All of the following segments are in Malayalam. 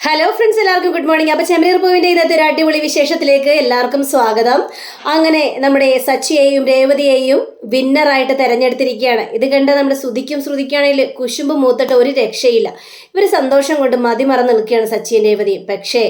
ഹലോ ഫ്രണ്ട്സ് എല്ലാവർക്കും ഗുഡ് മോർണിംഗ് അപ്പോൾ ചെമ്മീർ പൂവിന്റെ ഇന്നത്തെ ഒരു അടിപൊളി വിശേഷത്തിലേക്ക് എല്ലാവർക്കും സ്വാഗതം. അങ്ങനെ നമ്മുടെ സച്ചിയെയും രേവതിയെയും വിന്നറായിട്ട് തെരഞ്ഞെടുത്തിരിക്കുകയാണ്. ഇത് കണ്ട് നമ്മുടെ ശ്രുതിക്കും ശ്രുതിക്കാണെങ്കിൽ കുശുമ്പ് മൂത്തിട്ട് ഒരു രക്ഷയില്ല. ഇവർ സന്തോഷം കൊണ്ട് മതിമറന്ന് നിൽക്കുകയാണ് സച്ചിയും രേവതിയും. പക്ഷേ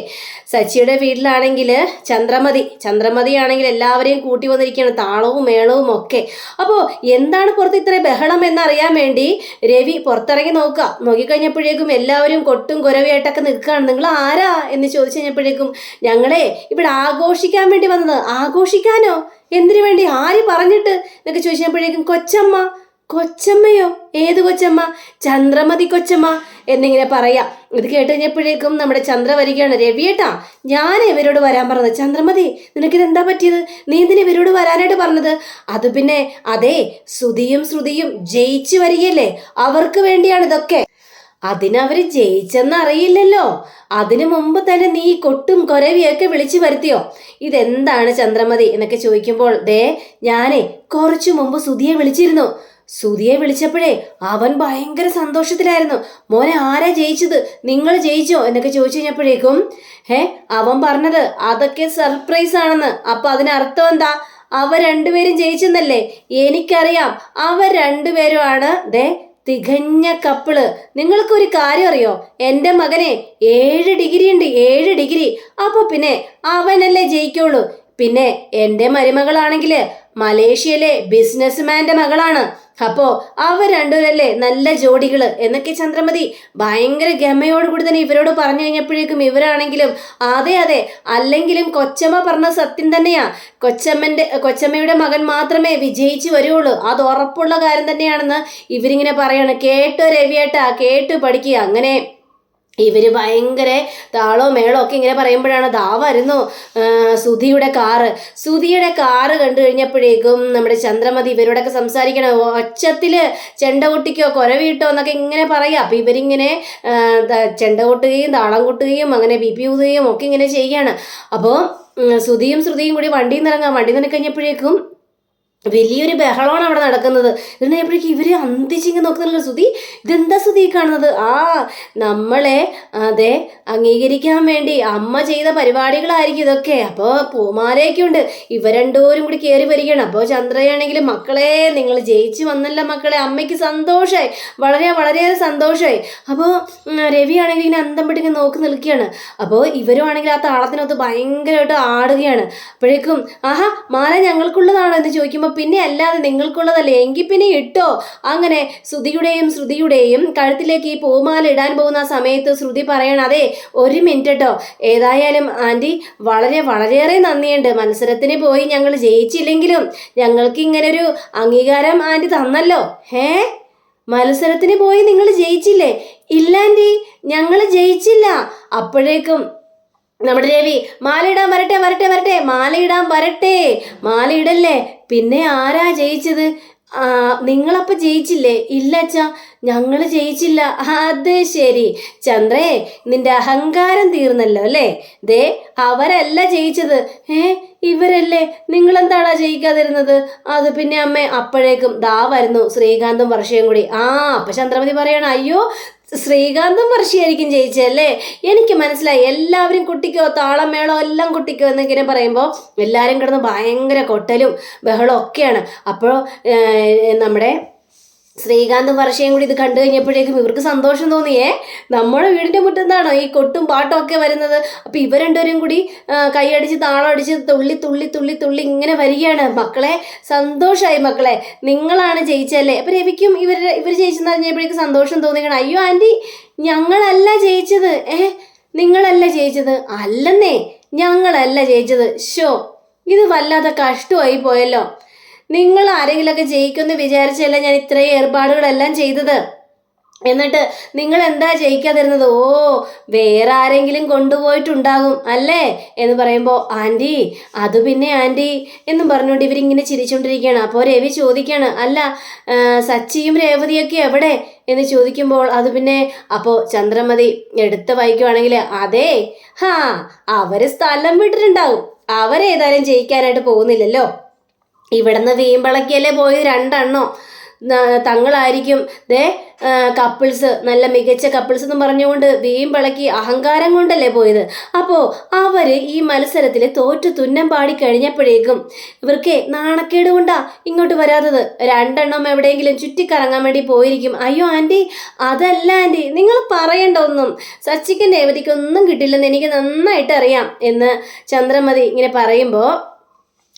സച്ചിയുടെ വീട്ടിലാണെങ്കിൽ ചന്ദ്രമതി ചന്ദ്രമതി ആണെങ്കിൽ എല്ലാവരെയും കൂട്ടി വന്നിരിക്കുകയാണ് താളവും മേളവും ഒക്കെ. അപ്പോൾ എന്താണ് പുറത്ത് ഇത്ര ബഹളം എന്നറിയാൻ വേണ്ടി രവി പുറത്തിറങ്ങി നോക്കുക. നോക്കിക്കഴിഞ്ഞപ്പോഴേക്കും എല്ലാവരും കൊട്ടും കുരവിയായിട്ടൊക്കെ നിൽക്കുകയാണ് നിങ്ങൾ ആരാ എന്ന് ചോദിച്ചു കഴിഞ്ഞപ്പോഴേക്കും ഞങ്ങളെ ഇവിടെ ആഘോഷിക്കാൻ വേണ്ടി വന്നത് ആഘോഷിക്കാനോ? എന്തിനു വേണ്ടി? ആര് പറഞ്ഞിട്ട്? എന്നൊക്കെ ചോദിച്ചപ്പോഴേക്കും കൊച്ചമ്മ കൊച്ചമ്മയോ? ഏത് കൊച്ചമ്മ? ചന്ദ്രമതി കൊച്ചമ്മ. എന്നിങ്ങനെ പറയാം. ഇത് കേട്ട് കഴിഞ്ഞപ്പോഴേക്കും നമ്മുടെ ചന്ദ്ര വരികയാണ് രവിയേട്ടാ ഞാൻ ഇവരോട് വരാൻ പറഞ്ഞത്. ചന്ദ്രമതി നിനക്കിത് എന്താ പറ്റിയത്? നീ ഇതിന് ഇവരോട് വരാനായിട്ട് പറഞ്ഞത്? അത് പിന്നെ അതെ ശ്രുതിയും ശ്രുതിയും ജയിച്ചു വരികയല്ലേ? അവർക്ക് വേണ്ടിയാണ് ഇതൊക്കെ. അതിനവര് ജയിച്ചെന്ന് അറിയില്ലല്ലോ അതിനു മുമ്പ് തന്നെ നീ കൊട്ടും കൊരവിയൊക്കെ വിളിച്ചു വരുത്തിയോ? ഇതെന്താണ് ചന്ദ്രമതി എന്നൊക്കെ ചോദിക്കുമ്പോൾ ദേ ഞാനേ കുറച്ചു മുമ്പ് സുധിയെ വിളിച്ചിരുന്നു. സുധിയെ വിളിച്ചപ്പോഴേ അവൻ ഭയങ്കര സന്തോഷത്തിലായിരുന്നു. മോനെ ആരാ ജയിച്ചത്? നിങ്ങൾ ജയിച്ചോ? എന്നൊക്കെ ചോദിച്ചു കഴിഞ്ഞപ്പോഴേക്കും ഏ അവൻ പറഞ്ഞത് അതൊക്കെ സർപ്രൈസ് ആണെന്ന്. അപ്പൊ അതിനർത്ഥം എന്താ? അവർ രണ്ടുപേരും ജയിച്ചെന്നല്ലേ? എനിക്കറിയാം അവർ രണ്ടുപേരുമാണ് ദേ തികഞ്ഞ കപ്പിൾ. നിങ്ങൾക്കൊരു കാര്യം അറിയോ? എന്റെ മകനെ ഏഴ് ഡിഗ്രി ഉണ്ട് ഏഴ് ഡിഗ്രി. അപ്പൊ പിന്നെ അവനല്ലേ ജയിക്കുള്ളൂ. പിന്നെ എന്റെ മരുമകളാണെങ്കിൽ മലേഷ്യയിലെ ബിസിനസ്മാന്റെ മകളാണ്. അപ്പോ അവർ രണ്ടുപേരല്ലേ നല്ല ജോഡികൾ എന്നൊക്കെ ചന്ദ്രമതി ഭയങ്കര ഗമയോട് കൂടി തന്നെ ഇവരോട് പറഞ്ഞു കഴിഞ്ഞപ്പോഴേക്കും ഇവരാണെങ്കിലും അതെ അതെ അല്ലെങ്കിലും കൊച്ചമ്മ പറഞ്ഞ സത്യം തന്നെയാ. കൊച്ചമ്മന്റെ കൊച്ചമ്മയുടെ മകൻ മാത്രമേ വിജയിച്ചു വരുള്ളൂ. അത് ഉറപ്പുള്ള കാര്യം തന്നെയാണെന്ന് ഇവരിങ്ങനെ പറയാണ്. കേട്ടോ രവിയേട്ടാ കേട്ട് പഠിക്കുക. അങ്ങനെ ഇവർ ഭയങ്കര താളോ മേളോ ഒക്കെ ഇങ്ങനെ പറയുമ്പോഴാണ് ദാ വരുന്നു സുധിയുടെ കാറ്. സുധിയുടെ കാറ് കണ്ടു കഴിഞ്ഞപ്പോഴേക്കും നമ്മുടെ ചന്ദ്രമതി ഇവരോടൊക്കെ സംസാരിക്കണം ഒച്ചത്തിൽ ചെണ്ട കൊട്ടിക്കോ കൊരവിട്ടോ എന്നൊക്കെ ഇങ്ങനെ പറയാം. അപ്പോൾ ഇവരിങ്ങനെ ചെണ്ട കൊട്ടുകയും താളം കൊട്ടുകയും അങ്ങനെ ബി പി ഊതുകയും ഒക്കെ ഇങ്ങനെ ചെയ്യാണ്. അപ്പോൾ സുധിയും ശ്രുതിയും കൂടി വണ്ടിയിൽ നിന്ന് ഇറങ്ങാം. വണ്ടിയിൽ നിന്ന് കഴിഞ്ഞപ്പോഴേക്കും വലിയൊരു ബഹളമാണ് അവിടെ നടക്കുന്നത്. ഇതിനപ്പോഴേക്കും ഇവർ അന്തിച്ചിങ്ങ് നോക്കുന്നുള്ള സുതി ഇതെന്താ സുതി കാണുന്നത്? ആ നമ്മളെ അതെ അംഗീകരിക്കാൻ വേണ്ടി അമ്മ ചെയ്ത പരിപാടികളായിരിക്കും ഇതൊക്കെ. അപ്പോൾ പൂമാലയൊക്കെ ഉണ്ട്. ഇവ രണ്ടുപേരും കൂടി കയറി വരികയാണ്. അപ്പോൾ ചന്ദ്രയാണെങ്കിൽ മക്കളെ നിങ്ങൾ ജയിച്ചു വന്നല്ല മക്കളെ. അമ്മയ്ക്ക് സന്തോഷമായി വളരെ വളരെയേറെ സന്തോഷമായി അപ്പോൾ രവിയാണെങ്കിൽ ഇങ്ങനെ അന്തം പെട്ടിങ്ങനെ നോക്കി നിൽക്കുകയാണ്. അപ്പോൾ ഇവരും ആണെങ്കിൽ ആ താളത്തിനൊത്ത് ഭയങ്കരമായിട്ട് ആടുകയാണ്. അപ്പോഴേക്കും ആഹാ മാല ഞങ്ങൾക്കുള്ളതാണോ? എന്ന് ചോദിക്കുമ്പോൾ പിന്നെ അല്ലാതെ നിങ്ങൾക്കുള്ളതല്ലേ. എങ്കിൽ പിന്നെ ഇട്ടോ. അങ്ങനെ ശ്രുതിയുടെയും ശ്രുതിയുടെയും കഴുത്തിലേക്ക് ഈ പൂമാല ഇടാൻ പോകുന്ന സമയത്ത് ശ്രുതി പറയണം അതെ ഒരു മിനിറ്റ് കേട്ടോ ഏതായാലും ആന്റി വളരെ വളരെയേറെ നന്ദിയുണ്ട്. മത്സരത്തിന് പോയി ഞങ്ങൾ ജയിച്ചില്ലെങ്കിലും ഞങ്ങൾക്ക് ഇങ്ങനെ ഒരു അംഗീകാരം ആന്റി തന്നല്ലോ. ഏ മത്സരത്തിന് പോയി നിങ്ങൾ ജയിച്ചില്ലേ? ഇല്ല ആന്റി ഞങ്ങൾ ജയിച്ചില്ല. അപ്പോഴേക്കും നമ്മുടെ രവി മാലയിടാൻ വരട്ടെ വരട്ടെ വരട്ടെ മാലയിടാൻ വരട്ടെ മാലയിടല്ലേ പിന്നെ ആരാ ജയിച്ചത്? ആ നിങ്ങളപ്പോ ജയിച്ചില്ലേ? ഇല്ല അച്ഛാ ഞങ്ങൾ ജയിച്ചില്ല. അത് ശരി. ചന്ദ്രേ നിന്റെ അഹങ്കാരം തീർന്നല്ലോ അല്ലേ? ദേ അവരല്ല ജയിച്ചത്. ഏ ഇവരല്ലേ? നിങ്ങളെന്താടാ ജയിക്കാതിരുന്നത് അത് പിന്നെ അമ്മ അപ്പോഴേക്കും ദാ വരുന്നു. ശ്രീകാന്തും വർഷയും കൂടി. ആ അപ്പൊ ചന്ദ്രമതി പറയണം അയ്യോ ശ്രീകാന്തും വർഷിയായിരിക്കും ജയിച്ചല്ലേ എനിക്ക് മനസ്സിലായി എല്ലാവരും കുട്ടിക്കോ താളം മേളോ എല്ലാം കുട്ടിക്കോ എന്നിങ്ങനെ പറയുമ്പോൾ എല്ലാവരും കിടന്ന് ഭയങ്കര കൊട്ടലും ബഹളം ഒക്കെയാണ്. അപ്പോൾ നമ്മുടെ ശ്രീകാന്തും വർഷയും കൂടി ഇത് കണ്ടു കഴിഞ്ഞപ്പോഴേക്കും ഇവർക്ക് സന്തോഷം തോന്നിയേ. നമ്മുടെ വീടിന്റെ മുറ്റത്താണോ ഈ കൊട്ടും പാട്ടും ഒക്കെ വരുന്നത്? അപ്പൊ ഇവർ രണ്ടുപേരും കൂടി കൈയടിച്ച് താളം അടിച്ച് തുള്ളി തുള്ളി തുള്ളി തുള്ളി ഇങ്ങനെ വരികയാണ്. മക്കളെ സന്തോഷമായി മക്കളെ. നിങ്ങളാണ് ജയിച്ചല്ലേ? അപ്പൊ രവിക്കും ഇവർ ഇവർ ജയിച്ചെന്ന് അറിഞ്ഞപ്പോഴേക്കും സന്തോഷം തോന്നിക്കണം. അയ്യോ ആന്റി ഞങ്ങളല്ല ജയിച്ചത്. ഏ നിങ്ങളല്ല ജയിച്ചത്. അല്ലെന്നേ ഞങ്ങളല്ല ജയിച്ചത്. ഷോ ഇത് വല്ലാതെ കഷ്ടമായി പോയല്ലോ. നിങ്ങൾ ആരെങ്കിലൊക്കെ ജയിക്കുമെന്ന് വിചാരിച്ചല്ല ഞാൻ ഇത്രയും ഏർപ്പാടുകളെല്ലാം ചെയ്തത്? എന്നിട്ട് നിങ്ങൾ എന്താ ജയിക്കാതിരുന്നത്? ഓ വേറെ ആരെങ്കിലും കൊണ്ടുപോയിട്ടുണ്ടാകും അല്ലേ? എന്ന് പറയുമ്പോൾ ആന്റി അത് പിന്നെ ആന്റി എന്നും പറഞ്ഞുകൊണ്ട് ഇവരിങ്ങനെ ചിരിച്ചുകൊണ്ടിരിക്കുകയാണ്. അപ്പോൾ രവി ചോദിക്കുകയാണ് അല്ല സച്ചിയും രേവതിയൊക്കെ എവിടെ? എന്ന് ചോദിക്കുമ്പോൾ അത് പിന്നെ അപ്പോൾ ചന്ദ്രമതി എടുത്ത് വായിക്കുവാണെങ്കിൽ അതെ ഹാ അവർ സ്ഥലം വിട്ടിട്ടുണ്ടാവും അവരേതായാലും ജയിക്കാനായിട്ട് പോകുന്നില്ലല്ലോ. ഇവിടുന്ന് വീമ്പളക്കിയല്ലേ പോയത് രണ്ടെണ്ണോ. തങ്ങളായിരിക്കും. ദേ കപ്പിൾസ് നല്ല മികച്ച കപ്പിൾസ് എന്ന് പറഞ്ഞുകൊണ്ട് വീം പിളക്കി അഹങ്കാരം കൊണ്ടല്ലേ പോയത്. അപ്പോൾ അവർ ഈ മത്സരത്തിൽ തോറ്റു തുന്നം പാടി കഴിഞ്ഞപ്പോഴേക്കും ഇവർക്ക് നാണക്കേട് കൊണ്ടാ ഇങ്ങോട്ട് വരാത്തത്. രണ്ടെണ്ണം എവിടെയെങ്കിലും ചുറ്റിക്കറങ്ങാൻ വേണ്ടി പോയിരിക്കും. അയ്യോ ആന്റി അതല്ല ആന്റി നിങ്ങൾ പറയേണ്ട ഒന്നും. സച്ചിക്കും രേവതിക്കൊന്നും കിട്ടില്ലെന്ന് എനിക്ക് നന്നായിട്ട് അറിയാം എന്ന് ചന്ദ്രമതി ഇങ്ങനെ പറയുമ്പോൾ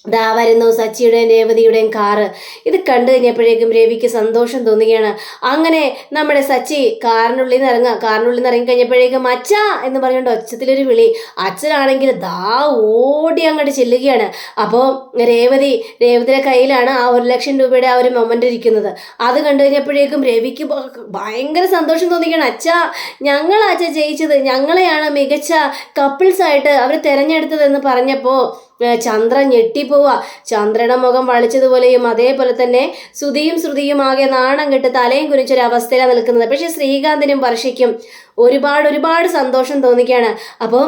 ദാ വരുന്നു സച്ചിയുടെയും രേവതിയുടെയും കാറ്. ഇത് കണ്ടു കഴിഞ്ഞപ്പോഴേക്കും രവിക്ക് സന്തോഷം തോന്നുകയാണ്. അങ്ങനെ നമ്മുടെ സച്ചി കാറിനുള്ളിൽ നിന്ന് ഇറങ്ങുക. കാറിനുള്ളിൽ നിന്ന് ഇറങ്ങിക്കഴിഞ്ഞപ്പോഴേക്കും അച്ഛ എന്ന് പറഞ്ഞുകൊണ്ട് ഒച്ചത്തിലൊരു വിളി. അച്ഛനാണെങ്കിൽ ദാ ഓടി അങ്ങോട്ട് ചെല്ലുകയാണ്. അപ്പോൾ രേവതി രേവതിയുടെ കയ്യിലാണ് ആ ഒരു ലക്ഷം രൂപയുടെ ആ ഒരു മൊമെന്റ് ഇരിക്കുന്നത്. അത് കണ്ടു കഴിഞ്ഞപ്പോഴേക്കും രവിക്ക് ഭയങ്കര സന്തോഷം തോന്നിക്കുകയാണ്. അച്ഛ ഞങ്ങളാ അച്ഛ ജയിച്ചത്. ഞങ്ങളെയാണ് മികച്ച കപ്പിൾസായിട്ട് അവർ തിരഞ്ഞെടുത്തതെന്ന് പറഞ്ഞപ്പോൾ ചന്ദ്ര ഞെട്ടിപ്പോവുക ചന്ദ്രയുടെ മുഖം വളിച്ചതുപോലെയും അതേപോലെ തന്നെ ശ്രുതിയും ശ്രുതിയും ആകെ നാണം കെട്ട് തലയും കുനിച്ചൊരവസ്ഥയിലാണ് നിൽക്കുന്നത്. പക്ഷെ ശ്രീകാന്തിനും വർഷയ്ക്കും ഒരുപാട് ഒരുപാട് സന്തോഷം തോന്നിക്കുകയാണ് അപ്പോൾ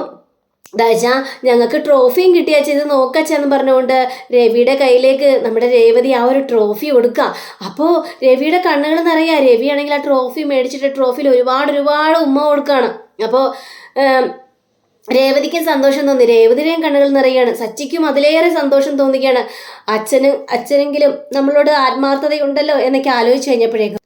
ദാജ ഞങ്ങൾക്ക് ട്രോഫിയും കിട്ടിയാ ചെയ്ത് നോക്കച്ചാന്ന് പറഞ്ഞുകൊണ്ട് രവിയുടെ കയ്യിലേക്ക് നമ്മുടെ രേവതി ആ ഒരു ട്രോഫി കൊടുക്കുക അപ്പോൾ രവിയുടെ കണ്ണുകൾ നിറയുക രവിയാണെങ്കിൽ ആ ട്രോഫി മേടിച്ചിട്ട് ട്രോഫിയിൽ ഒരുപാട് ഒരുപാട് ഉമ്മ കൊടുക്കുകയാണ് അപ്പോൾ രേവതിക്കും സന്തോഷം തോന്നി. രേവതിയുടെയും കണ്ണുകൾ നിറയാണ്. സച്ചിക്കും അതിലേറെ സന്തോഷം തോന്നുകയാണ്. അച്ഛനും അച്ഛനെങ്കിലും നമ്മളോട് ആത്മാർത്ഥതയുണ്ടല്ലോ എന്നൊക്കെ ആലോചിച്ച് കഴിഞ്ഞപ്പോഴേക്കും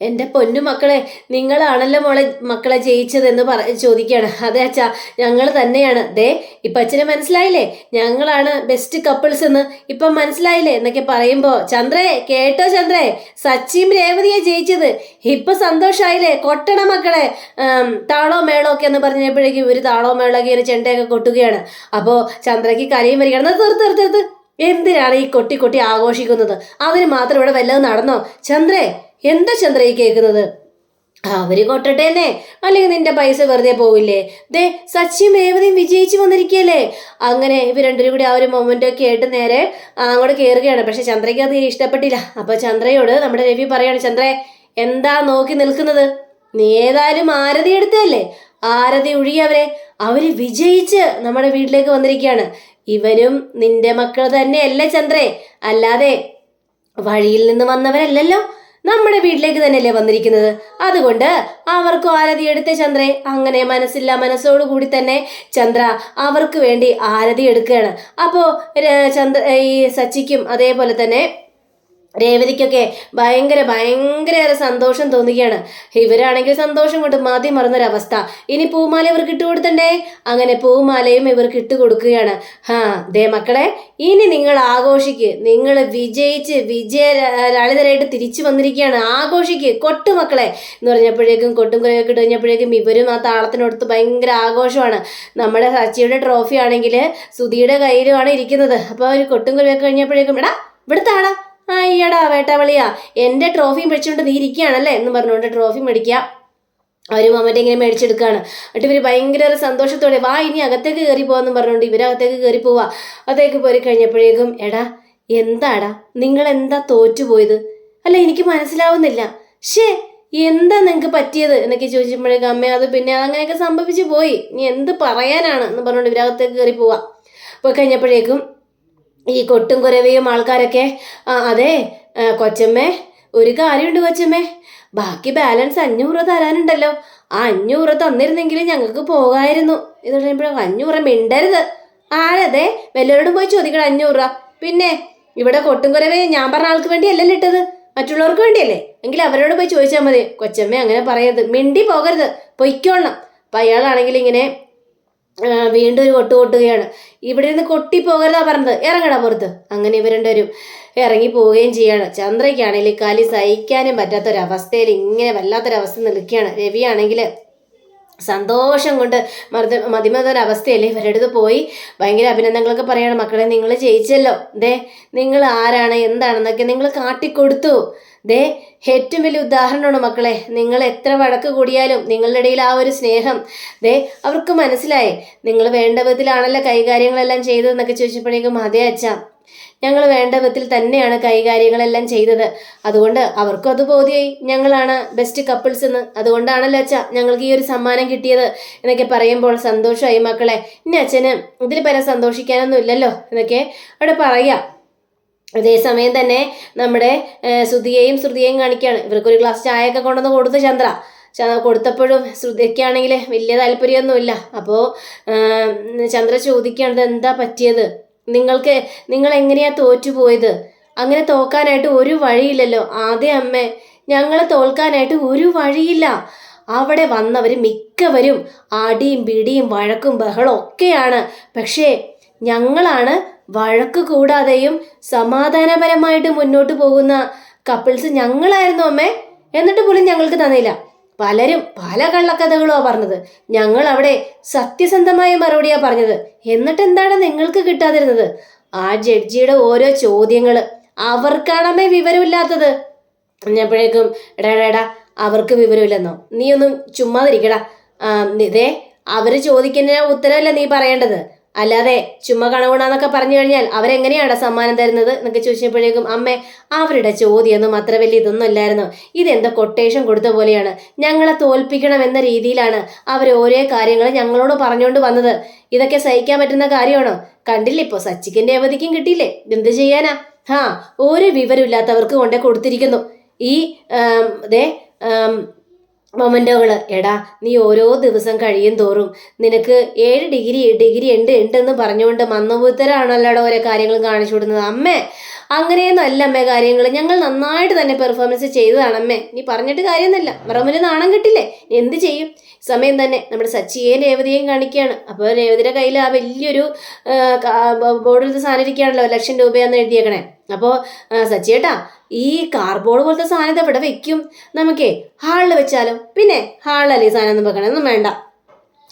എന്റെ പൊന്നു മക്കളെ നിങ്ങളാണല്ലോ മോളെ മക്കളെ ജയിച്ചതെന്ന് പറ ചോദിക്കുകയാണ് അതെ അച്ഛാ ഞങ്ങൾ തന്നെയാണ്. ദേ ഇപ്പം അച്ഛനെ മനസ്സിലായില്ലേ? ഞങ്ങളാണ് ബെസ്റ്റ് കപ്പിൾസ് എന്ന്. ഇപ്പം മനസ്സിലായില്ലേ? എന്നൊക്കെ പറയുമ്പോൾ ചന്ദ്രേ കേട്ടോ ചന്ദ്രേ? സച്ചിയും രേവതിയെ ജയിച്ചത്. ഇപ്പൊ സന്തോഷമായില്ലേ കൊട്ടണ മക്കളെ. താളോ മേളോ ഒക്കെ എന്ന് പറഞ്ഞപ്പോഴേക്കും ഒരു താളോ മേളോ ഒക്കെ ഒരു ചെണ്ടയൊക്കെ കൊട്ടുകയാണ്. അപ്പോൾ ചന്ദ്രയ്ക്ക് കരയും വരികയാണ്. "എന്നാ തീർത്ത് തീർത്ത്. എന്തിനാണ് ഈ കൊട്ടി കൊട്ടി ആഘോഷിക്കുന്നത്? അതിന് മാത്രം ഇവിടെ വല്ലതും നടന്നോ? ചന്ദ്രേ എന്താ ചന്ദ്ര ഈ കേൾക്കുന്നത് അവർ കൊട്ടട്ടെ തന്നെ അല്ലെങ്കിൽ നിന്റെ പൈസ വെറുതെ പോവില്ലേ? ദേ സച്ചിയും രേവതിയും വിജയിച്ചു വന്നിരിക്കുകയല്ലേ അങ്ങനെ ഇവർ രണ്ടുപേരും കൂടി ആ ഒരു മൊമെന്റ് ഒക്കെ ആയിട്ട് നേരെ അങ്ങോട്ട് കയറുകയാണ് പക്ഷെ ചന്ദ്രയ്ക്ക് അത് ഇഷ്ടപ്പെട്ടില്ല. അപ്പൊ ചന്ദ്രയോട് നമ്മുടെ രവി പറയാണ് ചന്ദ്രേ എന്താ നോക്കി നിൽക്കുന്നത്? നീ ഏതായാലും ആരതി എടുത്തല്ലേ ആരതി ഒഴിയവരെ അവർ വിജയിച്ച് നമ്മുടെ വീട്ടിലേക്ക് വന്നിരിക്കുകയാണ്. ഇവരും നിന്റെ മക്കൾ തന്നെയല്ലേ ചന്ദ്രേ? അല്ലാതെ വഴിയിൽ നിന്ന് വന്നവരല്ലല്ലോ. നമ്മുടെ വീട്ടിലേക്ക് തന്നെയല്ലേ വന്നിരിക്കുന്നത്? അതുകൊണ്ട് അവർക്ക് ആരതി എടുത്ത ചന്ദ്രേ. അങ്ങനെ മനസ്സില്ല മനസ്സോടുകൂടി തന്നെ ചന്ദ്ര അവർക്ക് വേണ്ടി ആരതി എടുക്കുകയാണ്. അപ്പോൾ ചന്ദ്ര ഈ സച്ചിക്കും അതേപോലെ തന്നെ രേവതിക്കൊക്കെ ഭയങ്കര ഭയങ്കര സന്തോഷം തോന്നുകയാണ്. ഇവരാണെങ്കിൽ സന്തോഷം കൊണ്ട് മതി മറന്നൊരവസ്ഥ. ഇനി പൂമാല ഇവർക്ക് ഇട്ട് കൊടുത്തണ്ടേ? അങ്ങനെ പൂമാലയും ഇവർക്ക് ഇട്ട് കൊടുക്കുകയാണ്. ഹാ ദേ മക്കളെ ഇനി നിങ്ങൾ ആഘോഷിക്ക്. നിങ്ങൾ വിജയിച്ച് വിജയ ലളിതരായിട്ട് തിരിച്ചു വന്നിരിക്കുകയാണ്. ആഘോഷിക്ക് കൊട്ടു മക്കളെ. എന്ന് പറഞ്ഞപ്പോഴേക്കും കൊട്ടും കുറയൊക്കെ ഇട്ട് കഴിഞ്ഞപ്പോഴേക്കും ഇവരും ആ താളത്തിനടുത്ത് ഭയങ്കര ആഘോഷമാണ്. നമ്മുടെ സച്ചിയുടെ ട്രോഫി ആണെങ്കിൽ സുധിയുടെ കയ്യിലുമാണ് ഇരിക്കുന്നത്. അപ്പോൾ ഒരു കൊട്ടും കുറയൊക്കെ കഴിഞ്ഞപ്പോഴേക്കും എടാ ഇവിടുത്തെ ആടാ അയ്യടാ വേട്ടാവളിയാ. എന്റെ ട്രോഫിയും പിടിച്ചുകൊണ്ട് നീ ഇരിക്കുകയാണല്ലേ എന്ന് പറഞ്ഞുകൊണ്ട് ട്രോഫി മേടിക്കുക ഒരു മൊമെന്റ് ഇങ്ങനെ മേടിച്ചെടുക്കുകയാണ് എന്നിട്ട് ഇവർ ഭയങ്കര സന്തോഷത്തോടെ വാ ഇനി അകത്തേക്ക് കയറി പോകാമെന്ന് പറഞ്ഞുകൊണ്ട് ഇവരകത്തേക്ക് കയറി പോവാ. അകത്തേക്ക് പോയി കഴിഞ്ഞപ്പോഴേക്കും എടാ എന്താടാ? നിങ്ങൾ എന്താ തോറ്റുപോയത് അല്ല എനിക്ക് മനസ്സിലാവുന്നില്ല. ഷേ എന്താ നിങ്ങൾക്ക് പറ്റിയത്? എന്നൊക്കെ ചോദിച്ചപ്പോഴേക്കും അമ്മ അത് പിന്നെ അങ്ങനെയൊക്കെ സംഭവിച്ചു പോയി. ഇനി എന്ത് പറയാനാണ്? എന്ന് പറഞ്ഞുകൊണ്ട് ഇവരകത്തേക്ക് കയറി പോവാ. പോയി കഴിഞ്ഞപ്പോഴേക്കും ഈ കൊട്ടും കുരവയും ആൾക്കാരൊക്കെ അതെ കൊച്ചമ്മേ ഒരു കാര്യമുണ്ട് കൊച്ചമ്മേ. ബാക്കി ബാലൻസ് അഞ്ഞൂറ് തരാനുണ്ടല്ലോ. ആ അഞ്ഞൂറ് തന്നിരുന്നെങ്കിൽ ഞങ്ങൾക്ക് പോകായിരുന്നു. ഇത് പറയുമ്പോഴും അഞ്ഞൂറ് മിണ്ടരുത്. ആരതെ? വല്ലവരോടും പോയി ചോദിക്കണം അഞ്ഞൂറ് രൂപ. പിന്നെ ഇവിടെ കൊട്ടും കുരവേ ഞാൻ പറഞ്ഞ ആൾക്ക് വേണ്ടി അല്ലല്ലോ ഇട്ടത്. മറ്റുള്ളവർക്ക് വേണ്ടിയല്ലേ? എങ്കിൽ അവരോട് പോയി ചോദിച്ചാൽ മതി. കൊച്ചമ്മ അങ്ങനെ പറയരുത്. മിണ്ടി പോകരുത്. പൊയ്ക്കോളണം. അപ്പം അയാളാണെങ്കിൽ ഇങ്ങനെ വീണ്ടും ഒരു കൊട്ട് കൊട്ടുകയാണ്. ഇവിടെ നിന്ന് കൊട്ടി പോകരുതാ പറഞ്ഞത്. ഇറങ്ങടാ പുറത്ത്. അങ്ങനെ ഇവ രണ്ടുപേരും ഇറങ്ങി പോവുകയും ചെയ്യാണ്. ചന്ദ്രയ്ക്കാണെങ്കിൽ കലി സഹിക്കാനും പറ്റാത്തൊരവസ്ഥയിൽ ഇങ്ങനെ വല്ലാത്തൊരവസ്ഥ നിൽക്കുകയാണ്. രവിയാണെങ്കിൽ സന്തോഷം കൊണ്ട് മറുത മതിമതൊരവസ്ഥയല്ലേ ഇവരുടെ അടുത്ത് പോയി ഭയങ്കര അഭിനന്ദനങ്ങളൊക്കെ പറയണം. മക്കളെ നിങ്ങൾ ജയിച്ചല്ലോ. ദേ നിങ്ങൾ ആരാണ്? എന്താണെന്നൊക്കെ നിങ്ങൾ കാട്ടിക്കൊടുത്തു. ദേ ഏറ്റവും വലിയ ഉദാഹരണമാണ് മക്കളെ നിങ്ങൾ എത്ര വഴക്ക് കൂടിയാലും നിങ്ങളുടെ ഇടയിൽ ആ ഒരു സ്നേഹം. ദേ അവർക്ക് മനസ്സിലായി നിങ്ങൾ വേണ്ട വിധത്തിലാണല്ലോ കൈകാര്യങ്ങളെല്ലാം ചെയ്തതെന്നൊക്കെ ചോദിച്ചപ്പോഴേക്കും അതേ അച്ഛ ഞങ്ങൾ വേണ്ട വിധത്തിൽ തന്നെയാണ് കൈകാര്യങ്ങളെല്ലാം ചെയ്തത്. അതുകൊണ്ട് അവർക്കും അത് ബോധ്യമായി ഞങ്ങളാണ് ബെസ്റ്റ് കപ്പിൾസ് എന്ന്. അതുകൊണ്ടാണല്ലോ അച്ഛ ഞങ്ങൾക്ക് ഈ ഒരു സമ്മാനം കിട്ടിയത് എന്നൊക്കെ പറയുമ്പോൾ സന്തോഷമായി മക്കളെ ഇനി അച്ഛന് ഇതിൽ പരം സന്തോഷിക്കാനൊന്നും ഇല്ലല്ലോ എന്നൊക്കെ അവിടെ പറയാം. അതേസമയം തന്നെ നമ്മുടെ ശ്രുതിയെയും ശ്രുതിയെയും കാണിക്കുകയാണ്. ഇവർക്കൊരു ഗ്ലാസ് ചായയൊക്കെ കൊണ്ടുവന്ന് കൊടുത്തു ചന്ദ്ര. കൊടുത്തപ്പോഴും ശ്രുതിക്കാണെങ്കിൽ വലിയ താല്പര്യമൊന്നുമില്ല. അപ്പോൾ ചന്ദ്ര ചോദിക്കുകയാണ് എന്താ പറ്റിയത്? നിങ്ങൾക്ക് നിങ്ങൾ എങ്ങനെയാ തോറ്റുപോയത് അങ്ങനെ തോക്കാനായിട്ട് ഒരു വഴിയില്ലല്ലോ. ആദ്യ അമ്മേ ഞങ്ങളെ തോൽക്കാനായിട്ട് ഒരു വഴിയില്ല. അവിടെ വന്നവർ മിക്കവരും അടിയും പിടിയും വഴക്കും ബഹളം ഒക്കെയാണ്. പക്ഷേ ഞങ്ങളാണ് വഴക്ക് കൂടാതെയും സമാധാനപരമായിട്ട് മുന്നോട്ട് പോകുന്ന കപ്പിൾസ് ഞങ്ങളായിരുന്നു അമ്മേ. എന്നിട്ട് പോലും ഞങ്ങൾക്ക് തന്നില്ല. പലരും പല കള്ളക്കഥകളുമാണ് പറഞ്ഞത്. ഞങ്ങൾ അവിടെ സത്യസന്ധമായ മറുപടിയാണ് പറഞ്ഞത്. എന്നിട്ട് എന്താണ് നിങ്ങൾക്ക് കിട്ടാതിരുന്നത്? ആ ജഡ്ജിയുടെ ഓരോ ചോദ്യങ്ങൾ അവർക്കാണമ്മേ വിവരമില്ലാത്തത്. പറഞ്ഞപ്പോഴേക്കും എടാ എടാ, എടാ അവർക്ക് വിവരമില്ലെന്നോ? നീ ഒന്നും ചുമ്മാതിരിക്കടാ ഇതേ അവർ ചോദിക്കുന്ന ഉത്തരവല്ല നീ പറയേണ്ടത്? അല്ലാതെ ചുമ്മാ കണകുണാന്നൊക്കെ പറഞ്ഞു കഴിഞ്ഞാൽ അവരെങ്ങനെയാണ് സമ്മാനം തരുന്നത് എന്നൊക്കെ ചോദിച്ചപ്പോഴേക്കും അമ്മ അവരുടെ ചോദ്യമൊന്നും അത്ര വലിയ ഇതൊന്നും അല്ലായിരുന്നു. ഇതെന്തോ കൊട്ടേഷൻ കൊടുത്ത പോലെയാണ്. ഞങ്ങളെ തോൽപ്പിക്കണം എന്ന രീതിയിലാണ് അവർ ഓരോ കാര്യങ്ങൾ ഞങ്ങളോട് പറഞ്ഞുകൊണ്ട് വന്നത്. ഇതൊക്കെ സഹിക്കാൻ പറ്റുന്ന കാര്യമാണോ? കണ്ടില്ലേ ഇപ്പോൾ സച്ചിക്കിന്റെ അവധിക്കും കിട്ടിയില്ലേ? എന്ത് ചെയ്യാനാ? ഹാ ഒരു വിവരമില്ലാത്തവർക്ക് കൊണ്ടേ കൊടുത്തിരിക്കുന്നു. ഈ ദേ മൊമെന്റോകൾ. എടാ നീ ഓരോ ദിവസം കഴിയും തോറും നിനക്ക് ഏഴ് ഡിഗ്രി ഡിഗ്രി ഉണ്ട് ഉണ്ടെന്ന് പറഞ്ഞുകൊണ്ട് മന്നപുത്തരാണല്ലോ ഓരോ കാര്യങ്ങളും കാണിച്ചു കൊടുക്കുന്നത്. അമ്മേ അങ്ങനെയൊന്നും അല്ല അമ്മേ കാര്യങ്ങൾ ഞങ്ങൾ നന്നായിട്ട് തന്നെ പെർഫോമൻസ് ചെയ്തതാണ് അമ്മേ. നീ പറഞ്ഞിട്ട് കാര്യമൊന്നുമില്ല. മറമുൽ നാണം കിട്ടില്ലേ? എന്ത് ചെയ്യും? സമയം തന്നെ നമ്മുടെ സച്ചിയെ രേവതിയെയും കാണിക്കുകയാണ് അപ്പോൾ രേവതിയുടെ കയ്യിൽ ആ വലിയൊരു ബോർഡിൽ സാധനം ഇരിക്കുകയാണല്ലോ ലക്ഷം രൂപയാന്ന് എഴുതിയേക്കണേ. അപ്പോൾ സച്ചിയേട്ടാ ഈ കാർബോർഡ് പോലത്തെ സാധനം ഇത് എവിടെ വെക്കും? നമുക്കേ ഹാളിൽ വെച്ചാലും? പിന്നെ ഹാളിലല്ലേ സാധനം ഒന്നും വെക്കണം? ഒന്നും വേണ്ട.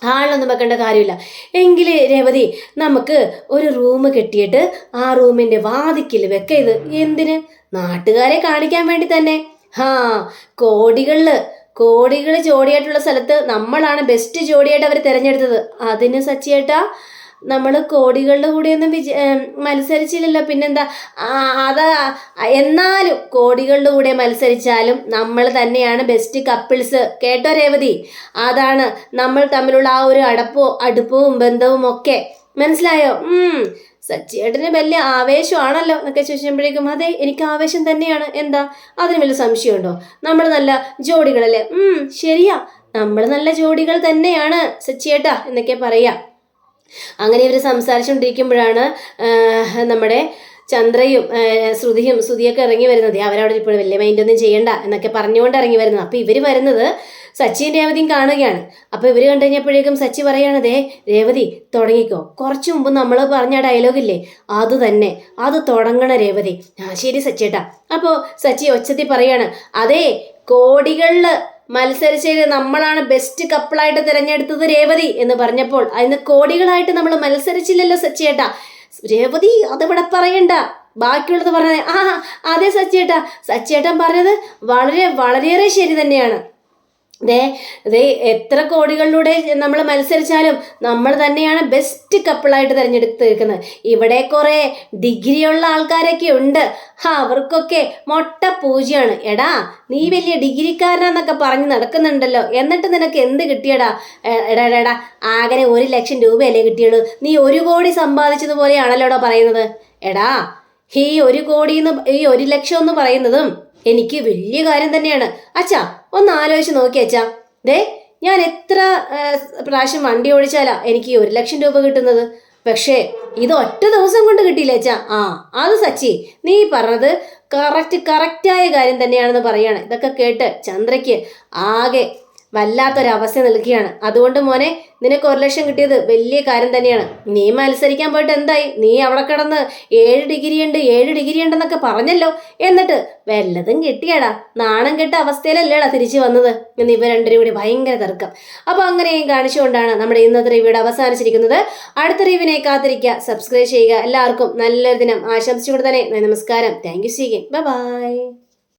ഹാളിലൊന്നും വെക്കേണ്ട കാര്യമില്ല. എങ്കിൽ രേവതി നമുക്ക് ഒരു റൂം കെട്ടിയിട്ട് ആ റൂമിന്റെ വാതിക്കൽ വെക്ക ഇത് എന്തിന്? നാട്ടുകാരെ കാണിക്കാൻ വേണ്ടി തന്നെ. ഹാ കോടികളിൽ കോടികൾ ജോഡിയായിട്ടുള്ള സ്ഥലത്ത് നമ്മളാണ് ബെസ്റ്റ് ജോഡിയായിട്ട് അവർ തിരഞ്ഞെടുത്തത്. അതിന് സച്ചിയേട്ടാ നമ്മൾ കോടികളുടെ കൂടെയൊന്നും വിജ മത്സരിച്ചില്ലല്ലോ. പിന്നെന്താ? അത് എന്നാലും കോടികളുടെ കൂടെ മത്സരിച്ചാലും നമ്മൾ തന്നെയാണ് ബെസ്റ്റ് കപ്പിൾസ് കേട്ടോ രേവതി? അതാണ് നമ്മൾ തമ്മിലുള്ള ആ ഒരു അടപ്പോ അടുപ്പവും ബന്ധവും ഒക്കെ. മനസ്സിലായോ? സച്ചിയേട്ടന് വലിയ ആവേശമാണല്ലോ എന്നൊക്കെ ചോദിച്ചപ്പോഴേക്കും അതെ എനിക്ക് ആവേശം തന്നെയാണ്. എന്താ? അതിന് വലിയ സംശയമുണ്ടോ? നമ്മൾ നല്ല ജോഡികളല്ലേ? ശരിയാ. നമ്മൾ നല്ല ജോഡികൾ തന്നെയാണ് സച്ചിയേട്ടാ എന്നൊക്കെ പറയാ. അങ്ങനെ ഇവർ സംസാരിച്ചുകൊണ്ടിരിക്കുമ്പോഴാണ് നമ്മുടെ ചന്ദ്രയും ശ്രുതിയും ശ്രുതിയൊക്കെ ഇറങ്ങി വരുന്നത്. അവരവിടെ ഇപ്പോൾ വലിയ മൈൻഡൊന്നും ചെയ്യണ്ട എന്നൊക്കെ പറഞ്ഞുകൊണ്ട് ഇറങ്ങി വരുന്നത്. അപ്പോൾ ഇവർ വരുന്നത് സച്ചിൻ രേവതിയും കാണുകയാണ്. അപ്പോൾ ഇവർ കണ്ടു കഴിഞ്ഞപ്പോഴേക്കും സച്ചി പറയാണ് ദേ രേവതി തുടങ്ങിക്കോ. കുറച്ച് മുമ്പ് നമ്മൾ പറഞ്ഞ ഡയലോഗില്ലേ അത് തന്നെ. അത് തുടങ്ങണ രേവതി. ആ ശരി സച്ചേട്ടാ. അപ്പോൾ സച്ചി ഒച്ചത്തി പറയാണ് അതേ കോടികളിൽ മത്സരിച്ചതിൽ നമ്മളാണ് ബെസ്റ്റ് കപ്പിളായിട്ട് തിരഞ്ഞെടുത്തത് രേവതി എന്ന് പറഞ്ഞപ്പോൾ അതിന് കോടികളായിട്ട് നമ്മൾ മത്സരിച്ചില്ലല്ലോ സച്ചിയേട്ടാ. രേവതി അതിവിടെ പറയണ്ട. ബാക്കിയുള്ളത് പറഞ്ഞത് ആ അതെ സച്ചിയേട്ടാ. സച്ചിയേട്ടൻ പറഞ്ഞത് വളരെ വളരെയേറെ ശരി തന്നെയാണ്. ദേ ദേ എത്ര കോടികളിലൂടെ നമ്മൾ മത്സരിച്ചാലും നമ്മൾ തന്നെയാണ് ബെസ്റ്റ് കപ്പിളായിട്ട് തിരഞ്ഞെടുത്തിരിക്കുന്നത്. ഇവിടെ കുറേ ഡിഗ്രിയുള്ള ആൾക്കാരൊക്കെ ഉണ്ട്. ഹാ അവർക്കൊക്കെ മൊട്ട പൂജയാണ്. എടാ നീ വലിയ ഡിഗ്രിക്കാരനാന്നൊക്കെ പറഞ്ഞ് നടക്കുന്നുണ്ടല്ലോ. എന്നിട്ട് നിനക്ക് എന്ത് കിട്ടിയടാ? എടാ, എടാ ആകെ ഒരു ലക്ഷം രൂപയല്ലേ കിട്ടിയുള്ളൂ. നീ ഒരു കോടി സമ്പാദിച്ചതുപോലെയാണല്ലോടാ പറയുന്നത്. എടാ ഈ ഒരു കോടി എന്ന് ഈ ഒരു ലക്ഷം എന്ന് പറയുന്നതും എനിക്ക് വലിയ കാര്യം തന്നെയാണ്. അച്ഛാ ഒന്ന് ആലോചിച്ച് നോക്കി അച്ഛാ. ദേ ഞാൻ എത്ര പ്രാവശ്യം വണ്ടി ഓടിച്ചാലാ എനിക്ക് ഒരു ലക്ഷം രൂപ കിട്ടുന്നത്. പക്ഷേ ഇത് ഒറ്റ ദിവസം കൊണ്ട് കിട്ടിയില്ല അച്ഛാ. ആ അത് സച്ചി നീ പറഞ്ഞത് കറക്റ്റ് കറക്റ്റായ കാര്യം തന്നെയാണെന്ന് പറയാണ്. ഇതൊക്കെ കേട്ട് ചന്ദ്രയ്ക്ക് ആകെ വല്ലാത്തൊരവസ്ഥ നൽകുകയാണ്. അതുകൊണ്ട് മോനെ നിനക്ക് ഒരു ലക്ഷം കിട്ടിയത് വലിയ കാര്യം തന്നെയാണ്. നീ മത്സരിക്കാൻ പോയിട്ട് എന്തായി? നീ അവിടെ കിടന്ന് ഏഴ് ഡിഗ്രി ഉണ്ട് ഏഴ് ഡിഗ്രി ഉണ്ടെന്നൊക്കെ പറഞ്ഞല്ലോ. എന്നിട്ട് വല്ലതും കിട്ടിയാടാ. നാണം കെട്ട അവസ്ഥയിലല്ലേടാ തിരിച്ചു വന്നത്? എന്ന് ഇവ രണ്ടരും കൂടി ഭയങ്കര തർക്കം. അപ്പോൾ അങ്ങനെയും കാണിച്ചുകൊണ്ടാണ് നമ്മുടെ ഇന്നത്തെ റിവ്യൂടെ അവസാനിച്ചിരിക്കുന്നത്. അടുത്ത റിവ്യൂവിനെ കാത്തിരിക്കുക സബ്സ്ക്രൈബ് ചെയ്യുക. എല്ലാവർക്കും നല്ലൊരു ദിനം. ആശംസിച്ചുകൊണ്ട് തന്നെ നമസ്കാരം. താങ്ക് യു സീകെ ബൈ ബൈ